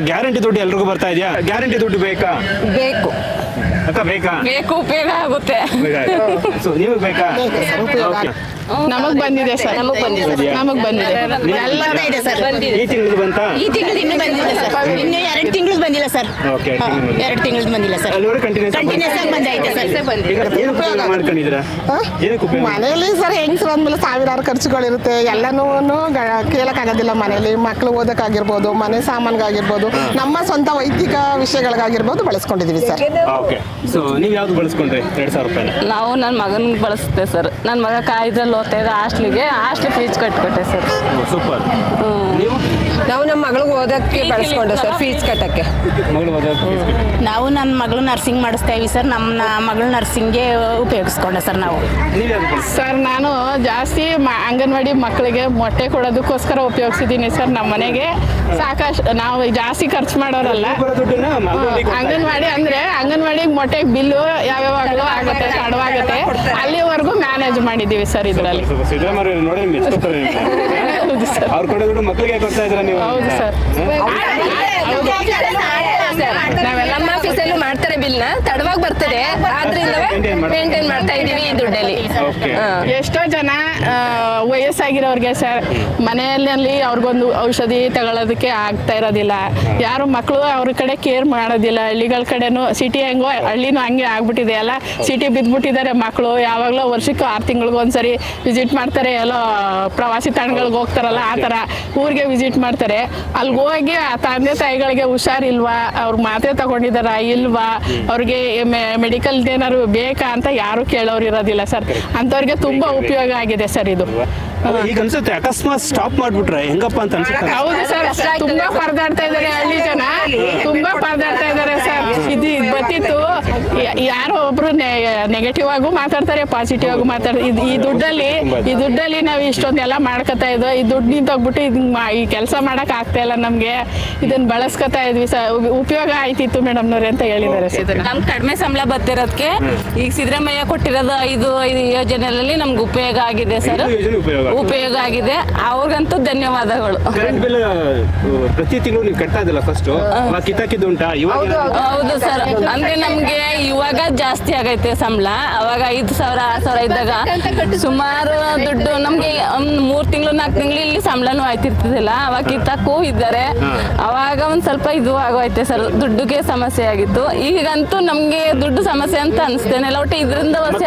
Guarantee ದುಡ್ಡು ಎಲ್ರಿಗೂ ಬರ್ತಾ ಇದೆಯಾ? ಗ್ಯಾರಂಟಿ ದುಡ್ಡು ಬೇಕಾ? ಬೇಕು. ಅಕ್ಕ ಬೇಕಾ? ಬೇಕು ಉಪಯೋಗ ಆಗುತ್ತೆ. ಸೊ ನೀವು ಬೇಕಾ? Okay. ನಮಗ್ ಬಂದಿದೆ ಸರ್ ನಮಗ್ ಬಂದಿದೆ. ನಮಗ್ ಬಂದಿದೆ. ಇದೆ ಸರ್. ಈ ತಿಂಗಳು ಬಂತಾ? ಈ ತಿಂಗಳು ಇನ್ನೂ ಬಂದಿಲ್ಲ ಸರ್. ಇನ್ನು ಎರಡು ತಿಂಗಳು ಬಂದಿಲ್ಲ ಸರ್. ಓಕೆ ಎರಡು ತಿಂಗಳು ಬಂದಿಲ್ಲ ಸರ್. ಅಲ್ಲಿವರೆಗೆ ಕಂಟಿನ್ಯೂಸ್ ಕಂಟಿನ್ಯೂಸ್ ಆಗಿ ಬಂದೈತೆ ಸರ್. ಬಂದಿದೆ ಏನಕ್ಕೆ ಉಪಯೋಗ ಮಾಡ್ಕೊಂಡಿದ್ದೀರಾ? ಏನಕ್ಕೆ ಉಪಯೋಗ ಮನೆಯಲ್ಲಿ ಸರ್ ಹೆಂಗಸ್ರು ಅಂದ್ಮೇಲೆ ಸಾವಿರಾರು ಖರ್ಚುಗಳಿರುತ್ತೆ. ಎಲ್ಲನೂ ಕೇಳಕ್ಕಾಗೋದಿಲ್ಲ ಮನೆಯಲ್ಲಿ. ಮಕ್ಕಳು ಓದಕ್ಕಾಗಿರ್ಬೋದು ಮನೆ ಸಾಮಾನ್ಗಾಗಿರ್ಬೋದು ನಮ್ಮ ಸ್ವಂತ ವೈದ್ಯಕ ವಿಷಯಗಳಿಗಾಗಿರ್ಬೋದು ಬಳಸ್ಕೊಂಡಿದ್ದೀವಿ ಸರ್. ಓಕೆ ಸೊ ನೀವು ಯಾವ್ದು ಬಳಸ್ಕೊಂಡ್ರಿ? ಎರಡು ಸಾವಿರ ರೂಪಾಯಿನ? ನಾವು ನನ್ನ ಮಗನ ಬಳಸುತ್ತೆ ಸರ್. ನನ್ನ ಮಗ ಕಾಯ್ದಲ್ಲಿ ಓದ್ತಾ ಇದ್ದ ಹಾಸ್ಟ್ಲಿಗೆ ಹಾಸ್ಟ್ಲ್ ಫೀಸ್ ಕಟ್ಕೊಟ್ಟೆ ಸರ್. ಸೂಪರ್ ನೀವು ನಾವು ನಮ್ಮ ಮಗಳಿಗೆ ಓದಕ್ಕೆ ಬಳಸ್ಕೊಂಡು ಸರ್ ಫೀಸ್ ಕಟ್ಟಕ್ಕೆ ನಾವು ನನ್ನ ಮಗಳು ನರ್ಸಿಂಗ್ ಮಾಡಿಸ್ತಾ ಇದೀವಿ ಸರ್ ನಮ್ಮ ಮಗಳು ನರ್ಸಿಂಗ್ಗೆ ಉಪಯೋಗಿಸ್ಕೊಂಡೆ ಸರ್ ನಾವು? ಸರ್ ನಾನು ಜಾಸ್ತಿ ಮ- ಅಂಗನವಾಡಿ ಮಕ್ಕಳಿಗೆ ಮೊಟ್ಟೆ ಕೊಡೋದಕ್ಕೋಸ್ಕರ ಉಪಯೋಗಿಸಿದ್ದೀನಿ ಸರ್ ನಮ್ಮ ಮನೆಗೆ ಸಾಕಷ್ಟು ನಾವು ಜಾಸ್ತಿ ಖರ್ಚು ಮಾಡೋರಲ್ಲ? ಅಂಗನವಾಡಿ ಅಂದ್ರೆ ಅಂಗನವಾಡಿಗೆ ಮೊಟ್ಟೆಗೆ ಬಿಲ್ಲು ಯಾವ್ಯಾವಾಗಲೂ ಆಗುತ್ತೆ ತಡವಾಗುತ್ತೆ ಅಲ್ಲಿವರೆಗೂ ಮ್ಯಾನೇಜ್ ಮಾಡಿದ್ದೀವಿ ಸರ್ ಇದರಲ್ಲಿ. ಹೌದು ಸರ್ ಅವ್ರು ಕೊಡೋ ದುಡ್ಡು ಮಕ್ಕಳಿಗೆ ಕೊಡ್ತಾ ಇದ್ದೀರಾ ನೀವು ಹೌದು ಸರ್ ನಾವೆಲ್ಲ ನಮ್ಮ ಆಫೀಸಲ್ಲೂ ಮಾಡ್ತಾರೆ ಬಿಲ್ನ, ತಡವಾಗಿ ಬರ್ತದೆ. ಮೇಂಟೈನ್ ಮಾಡ್ತಾ ಇದೀವಿ ಈ ದುಡ್ಡಲ್ಲಿ. ಓಕೆ ಎಷ್ಟೋ ಜನ ವಯಸ್ಸಾಗಿರೋರ್ಗೆ ಸರ್ ಮನೆಯಲ್ಲಿ ಅವ್ರಿಗೊಂದು ಔಷಧಿ ತಗೊಳ್ಳೋದಕ್ಕೆ ಆಗ್ತಾ ಇರೋದಿಲ್ಲ. ಯಾರು ಮಕ್ಕಳು ಅವ್ರ ಕಡೆ ಕೇರ್ ಮಾಡೋದಿಲ್ಲ. ಹಳ್ಳಿಗಳ ಕಡೆನೂ ಸಿಟಿ ಹೆಂಗೋ ಹಳ್ಳಿನೂ ಹಂಗೆ ಆಗ್ಬಿಟ್ಟಿದೆ ಎಲ್ಲ ಸಿಟಿ ಬಿದ್ಬಿಟ್ಟಿದ್ದಾರೆ ಮಕ್ಕಳು. ಯಾವಾಗಲೂ ವರ್ಷಕ್ಕೂ ಆರು ತಿಂಗಳಿಗೊಂದ್ಸರಿ ವಿಸಿಟ್ ಮಾಡ್ತಾರೆ. ಎಲ್ಲೋ ಪ್ರವಾಸಿ ತಾಣಗಳಿಗೆ ಹೋಗ್ತಾರಲ್ಲ ಆ ಥರ ಊರಿಗೆ ವಿಸಿಟ್ ಮಾಡ್ತಾರೆ. ಅಲ್ಲಿ ಹೋಗಿ ಆ ತಂದೆ ತಾಯಿಗಳಿಗೆ ಹುಷಾರಿಲ್ವಾ? ಅವ್ರ ಮಾತ್ರೆ ತಗೊಂಡಿದಾರ ಇಲ್ವಾ? ಅವ್ರಿಗೆ ಮೆಡಿಕಲ್ ಏನಾದ್ರು ಬೇಕಾ? ಅಂತ ಯಾರು ಕೇಳೋರು ಇರೋದಿಲ್ಲ ಸರ್. ಅಂಥವ್ರಿಗೆ ತುಂಬಾ ಉಪಯೋಗ ಆಗಿದೆ ಸರ್ ಇದು. ಈಗ ಅನ್ಸುತ್ತೆ ಅಕಸ್ಮಾತ್ ಸ್ಟಾಪ್ ಮಾಡ್ಬಿಟ್ರೆ ಹೆಂಗಪ್ಪ ಅಂತ ಅನ್ಸುತ್ತೆ. ಹೌದು ಸರ್ ತುಂಬಾ ಪರದಾಡ್ತಾ ಇದ್ದಾರೆ ಹಳ್ಳಿ ಜನ. ತುಂಬಾ ಪರದಾಡ್ತಾ ಇದಾರೆ ಸರ್. ಇದು ಇದ್ ಬತ್ತಿತ್ತು ಯಾರೋ ಒಬ್ರು ನೆಗೆಟಿವ್ ಆಗು ಮಾತಾಡ್ತಾರೆ ಪಾಸಿಟಿವ್ ಆಗು ಮಾತಾಡ್ತಾರೆ. ಇದು ಈ ದುಡ್ಡಲ್ಲಿ ಈ ದುಡ್ಡಲ್ಲಿ ನಾವು ಇಷ್ಟೊಂದೆಲ್ಲ ಮಾಡ್ಕೊತಾ ಇದ್ವಿ. ಈ ದುಡ್ಡು ನಿಂತೋಗ್ಬಿಟ್ಟು ಇದು ಈ ಕೆಲಸ ಮಾಡಕ್ ಆಗ್ತಾ ಇಲ್ಲ ನಮ್ಗೆ. ಇದನ್ನ ಬಳಸ್ಕೊತಾ ಇದ್ವಿ ಸರ್. ಉಪಯೋಗ ಆಯ್ತಿತ್ತು ಮೇಡಮ್ನವ್ರೆ ಅಂತ ಹೇಳಿದ್ದಾರೆ ನಮ್ ನಮ್ಗೆ ಕಡಿಮೆ ಸಂಬಳ ಬರ್ತಿರೋದಕ್ಕೆ ಈಗ ಸಿದ್ದರಾಮಯ್ಯ ಕೊಟ್ಟಿರೋದು ಐದು ಐದು ಯೋಜನೆಗಳಲ್ಲಿ ನಮ್ಗೆ ಉಪಯೋಗ ಆಗಿದೆ ಸರ್. ಉಪಯೋಗ ಆಗಿದೆ. ಅವ್ರಿಗಂತೂ ಧನ್ಯವಾದಗಳು. ಪ್ರತಿ ತಿಂಗಳು ನೀವು ಕಟ್ತಾ ಇದಲ್ಲ ಫಸ್ಟ್ ಅವಾಗ ಕಿತ್ತಾಕಿದ್ದು ಉಂಟಾ? ಇವಾಗ ಹೌದು ಸರ್. ಅಂದ್ರೆ ನಮ್ಗೆ ಇವಾಗ ಜಾಸ್ತಿ ಆಗೈತೆ ಸಂಬಳ. ಅವಾಗ ಐದು ಸಾವಿರ ಆರು ಸಾವಿರ ಇದ್ದಾಗ ಸುಮಾರು ದುಡ್ಡು ನಮ್ಗೆ ಮೂರ್ ತಿಂಗಳು ನಾಲ್ಕು ತಿಂಗಳು ಸಂಬಳನೂ ಆಯ್ತಿರ್ತಿದಿಲ್ಲ ಅವಾಗ ಕಿತ್ತಕ್ಕೂ ಇದ್ದಾರೆ. ಅವಾಗ ಒಂದ್ ಸ್ವಲ್ಪ ಇದು ಆಗೋಯ್ತೆ ಸರ್. ದುಡ್ಡುಗೆ ಸಮಸ್ಯೆ ಆಗಿತ್ತು. ಈಗಂತೂ ನಮ್ಗೆ ದುಡ್ಡು ಸಮಸ್ಯೆ ಅಂತ ಅನಿಸ್ತೇನೆ ಇಲ್ಲ ಒಟ್ಟು ಇದರಿಂದ ವರ್ಷ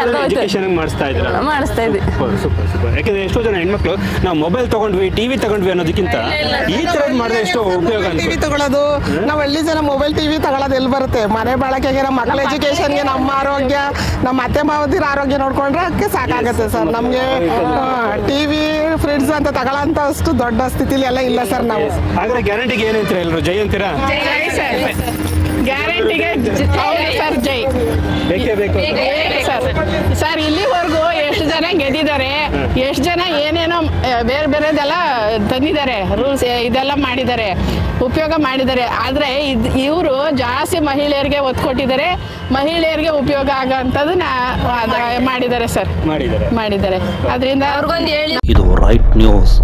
ಮಾಡಿಸ್ತಾ ಇದ್ದೀರಾ ಮಾಡಿಸ್ತಾ ಇದ್ವಿ. Super super super. ಯಾಕಂದ್ರೆ ಎಷ್ಟೋ ಜನ ಹೆಣ್ಮಕ್ಳು ನಾವು ಮೊಬೈಲ್ ತಗೊಂಡ್ವಿ ಟಿವಿ ತಗೊಂಡ್ವಿ ಅನ್ನೋದಕ್ಕಿಂತ ಈ ತರದ್ ಮಾಡಿದ್ರೆ ಎಷ್ಟೋ ಉಪಯೋಗ ಅಂತ ಟಿವಿ ತಗೊಳ್ಳೋದು ನಾವು ಹಳ್ಳಿ ಜನ ಮೊಬೈಲ್ ಟಿವಿ ತಗೊಳ್ಳೋದು ಎಲ್ಲಿ ಬರುತ್ತೆ? ಮನೆ ಬಳಕೆಗೆ ನಮ್ಮ ಮಕ್ಕಳ ಎಜುಕೇಶನ್ಗೆ ನಮ್ಮ ಆರೋಗ್ಯ ನಮ್ಮ ಅತ್ತೆ ಮಾವದಿರ ಆರೋಗ್ಯ ನೋಡ್ಕೊಂಡ್ರೆ ಅದಕ್ಕೆ ಸಾಕಾಗತ್ತೆ ಸರ್. ನಮಗೆ ಟಿವಿ ಫ್ರಿಡ್ಜ್ ಅಂತ ತಗೊಳ್ಳೋಂಥ ಅಷ್ಟು ದೊಡ್ಡ ಸ್ಥಿತಿಲಿ ಎಲ್ಲ ಇಲ್ಲ ಸರ್ ನಾವು. ಹಾಗಾದ್ರೆ ಗ್ಯಾರಂಟಿಗೆ ಏನಂತೀರಾ ಎಲ್ಲರೂ ಜೈ ಅಂತೀರಾ? ಸರ್. ಗ್ಯಾರಂಟಿಗೆ ಸರ್ ಜೈ. ಬೇಕೇ ಬೇಕು ಸರ್. ಸರ್ ಇಲ್ಲಿವರೆಗೂ ಎಷ್ಟು ಜನ ಗೆದ್ದಿದ್ದಾರೆ? ಎಷ್ಟು ಜನ ಏನೇನೋ ಬೇರೆ ಬೇರೆದೆಲ್ಲ ತಂದಿದ್ದಾರೆ ರೂಲ್ಸ್ ಇದೆಲ್ಲ ಮಾಡಿದ್ದಾರೆ ಉಪಯೋಗ ಮಾಡಿದ್ದಾರೆ. ಆದರೆ ಇದು ಇವರು ಜಾಸ್ತಿ ಮಹಿಳೆಯರಿಗೆ ಒತ್ತು ಕೊಟ್ಟಿದ್ದಾರೆ. ಮಹಿಳೆಯರಿಗೆ ಉಪಯೋಗ ಆಗೋಂಥದ್ದನ್ನ ಅದ ಮಾಡಿದ್ದಾರೆ. ಸರ್. ಮಾಡಿದ್ದಾರೆ. ಮಾಡಿದ್ದಾರೆ. ಅದರಿಂದ ಅವ್ರಿಗೊಂದು ಹೇಳಿ. ಇದು ರೈಟ್ ನ್ಯೂಸ್